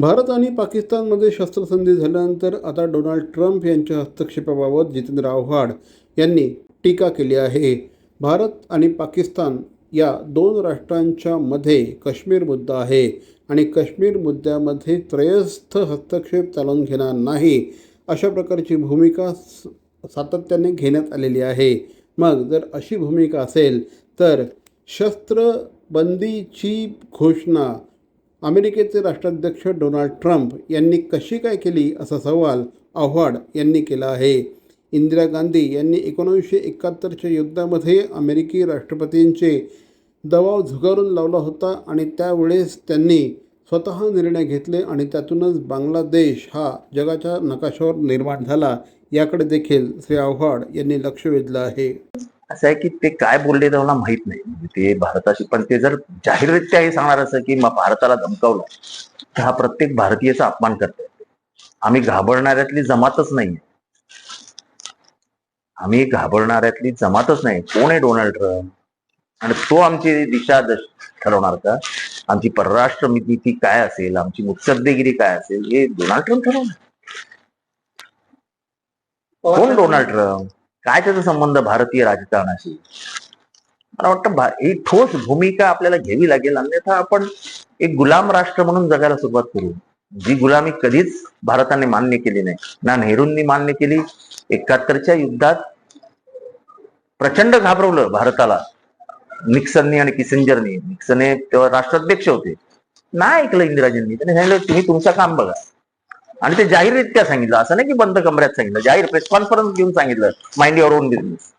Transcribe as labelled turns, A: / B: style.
A: भारत आणि पाकिस्तानमध्ये शस्त्रसंधी झाल्यानंतर आता डोनाल्ड ट्रम्प यांच्या हस्तक्षेपाबाबत जितेंद्र आव्हाड यांनी टीका केली आहे. भारत आणि पाकिस्तान या दोन राष्ट्रांच्या मध्ये काश्मीर मुद्दा आहे आणि काश्मीर मुद्द्यामध्ये त्रयस्थ हस्तक्षेप चालवून घेणार नाही अशा प्रकारची भूमिका स- सातत्याने घेण्यात आलेली आहे. मग जर अशी भूमिका असेल तर शस्त्रबंदीची घोषणा अमेरिकेचे राष्ट्राध्यक्ष डोनाल्ड ट्रम्प यांनी कशी काय केली असा सवाल आव्हाड यांनी केला आहे. इंदिरा गांधी यांनी एकोणीसशे एकाहत्तरच्या युद्धामध्ये अमेरिकी राष्ट्रपतींचे दबाव झुगारून लावला होता आणि त्यावेळेस त्यांनी स्वतः निर्णय घेतले आणि त्यातूनच बांगलादेश हा जगाच्या नकाशावर निर्माण झाला. याकडे देखील श्री आव्हाड यांनी लक्ष वेधलं आहे.
B: असं आहे की ते काय बोलले ते मला माहीत नाही. ते भारताशी पण ते जर जाहीररित्या हे सांगणार असं की भारताला धमकावलं तर हा प्रत्येक भारतीयाचा अपमान करतोय. आम्ही घाबरणाऱ्यातली जमातच नाही. आम्ही घाबरणाऱ्यातली जमातच नाही. कोण आहे डोनाल्ड ट्रम्प? आणि तो आमची दिशा दश ठरवणार का? आमची परराष्ट्र नीती काय असेल? आमची मुत्सद्देगिरी काय असेल? हे डोनाल्ड ट्रम्प ठरवणार. कोण डोनाल्ड ट्रम्प? काय त्याचा संबंध भारतीय राजकारणाशी? मला वाटतं ही ठोस भूमिका आपल्याला घ्यावी लागेल अन्यथा आपण एक गुलाम राष्ट्र म्हणून जगायला सुरुवात करू. जी गुलामी कधीच भारताने मान्य केली नाही. ना नेहरूंनी मान्य केली. एकाहत्तरच्या युद्धात प्रचंड घाबरवलं भारताला. निक्सननी आणि किसिंजरनी. निक्सने तेव्हा राष्ट्राध्यक्ष होते. नाही ऐकलं इंदिराजींनी त्याने सांगितलं तुम्ही तुमचं काम बघा. आणि ते जाहीररित्या सांगितलं. असं नाही की बंद कमऱ्यात सांगितलं. जाहीर प्रेस कॉन्फरन्स घेऊन सांगितलं. Mind your on business